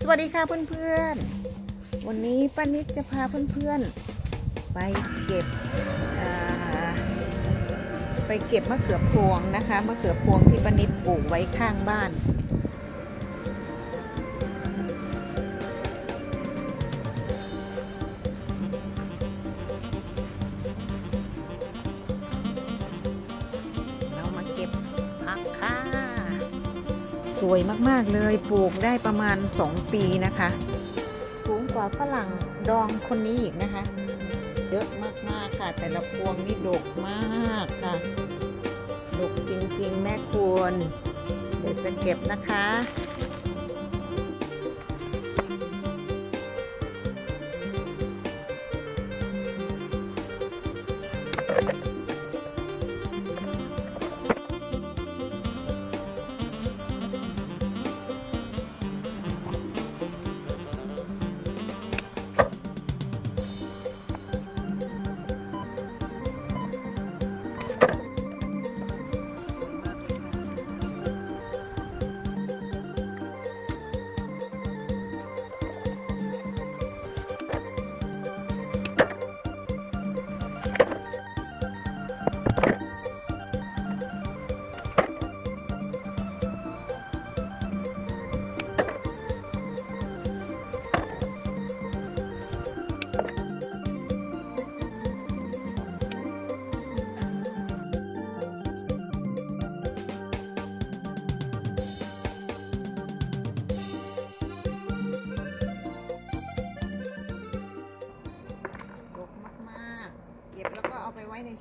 สวัสดีค่ะเพื่อนๆ วันนี้ป้านิดจะพาเพื่อนๆ ไปเก็บไปเก็บมะเขือพวงนะคะมะเขือพวงที่ป้านิดปลูกไว้ข้างบ้าน สวยมากๆเลยปลูกได้ประมาณ 2 ปีนะคะ สูงกว่าฝรั่งดองคนนี้อีกนะคะ เยอะมากๆค่ะ แต่ละพวงนี่ดกมากค่ะดกจริงๆ แม่ควร เดี๋ยวจะเก็บนะคะ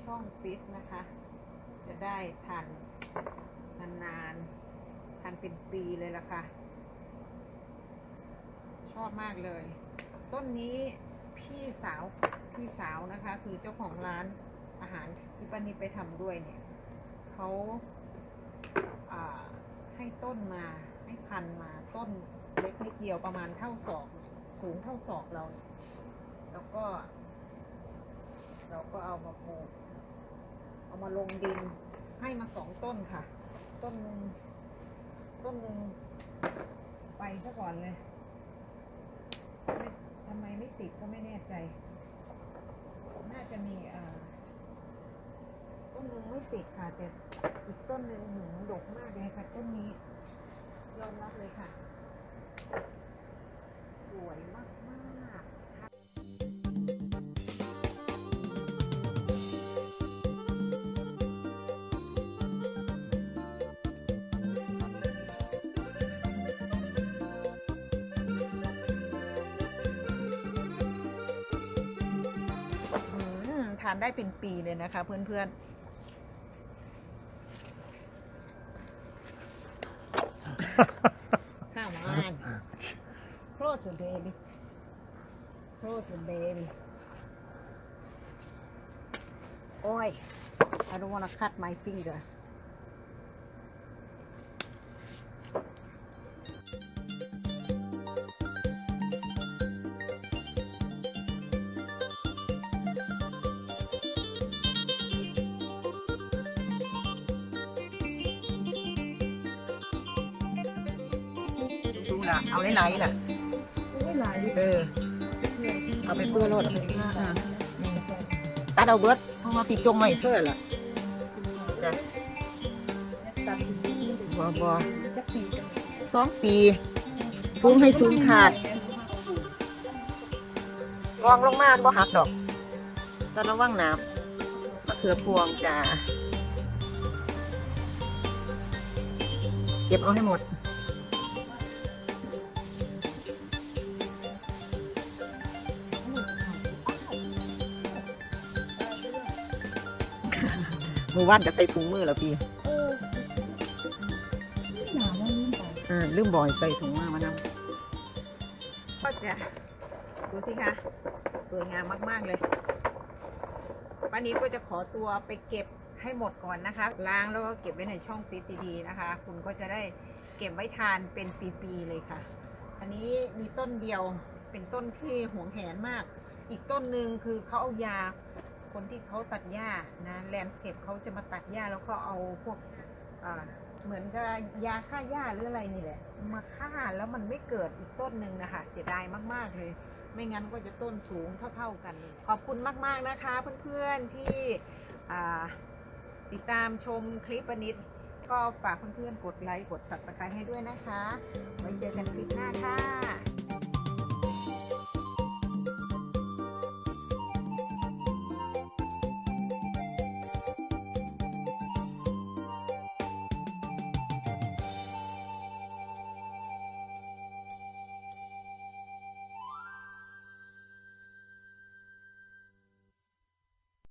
ช่องฟรีซนะคะ จะได้ทานนานๆทานเป็นปีเลยล่ะค่ะ ชอบมากเลย ต้นนี้พี่สาวพี่สาวนะคะ คือเจ้าของร้านอาหารที่ป้านิดไปทำด้วยเนี่ยเขาาให้ต้นมาให้พันมาต้นเล็กนิดเดียวประมาณเท่าศอก สูงเท่าศอกเรา แล้วก็ เราก็เอามาปลูก เอามาลงดินให้มาสองต้นค่ะ ต้นหนึ่งต้นหนึ่งไปซะก่อนเลยทำไมไม่ติดก็ไม่แน่ใจ น่าจะมีอ่าต้นหนึ่งไม่ติดค่ะแต่อีกต้นหนึ่งหนูดกมากเลยค่ะ ต้นนี้ยอมรับเลยค่ะ สวยมาก ทานได้เป็นปีเลยนะคะ เพื่อนๆ ข้าวมัน frozen baby frozen baby โอ้ย I don't wanna cut my finger ล่ะเอาหลายๆล่ะไม่หลายดิเออเอาไปเพื่อรถอ่าตัดเอาเบิดเพราะว่าปีจงไม่เพื่อล่ะจ้ะตัดบอบอจักปีจังสองปีสูงให้สูงขาดวางลงมาบ่หักดอกแต่ระวังน้ำมะเขือพวงจ้าเก็บเอาให้หมด มือว่านจะใส่ถุงมือแล้วพี่เออหนามันลืมไปอ่าลืมบ่อยใส่ถุงมือมานำก็จะดูสิคะสวยงามมาก ๆ เลยป้านี้ก็จะขอตัวไปเก็บให้หมดก่อนนะคะ ล้างแล้วก็เก็บไว้ในช่องฟิตดีๆนะคะ คุณก็จะได้เก็บไว้ทานเป็นปีๆเลยค่ะ อันนี้มีต้นเดียวเป็นต้นที่หวงแหนมาก อีกต้นหนึ่งคือเขาเอายา คนที่เขาตัดหญ้านะแลนด์สเคปเขาจะมาตัดหญ้าแล้วก็เอาพวกเหมือนกับยาฆ่าหญ้าหรืออะไรนี่แหละ มาฆ่าแล้วมันไม่เกิดอีกต้นหนึ่งนะคะเสียดายมากๆเลย ไม่งั้นก็จะต้นสูงเท่าๆกัน ขอบคุณมากๆนะคะเพื่อนๆที่ติดตามชมคลิปวันนี้ก็ฝากเพื่อนๆกดไลค์กด subscribe ให้ด้วยนะคะ ไว้เจอกันคลิปหน้าค่ะ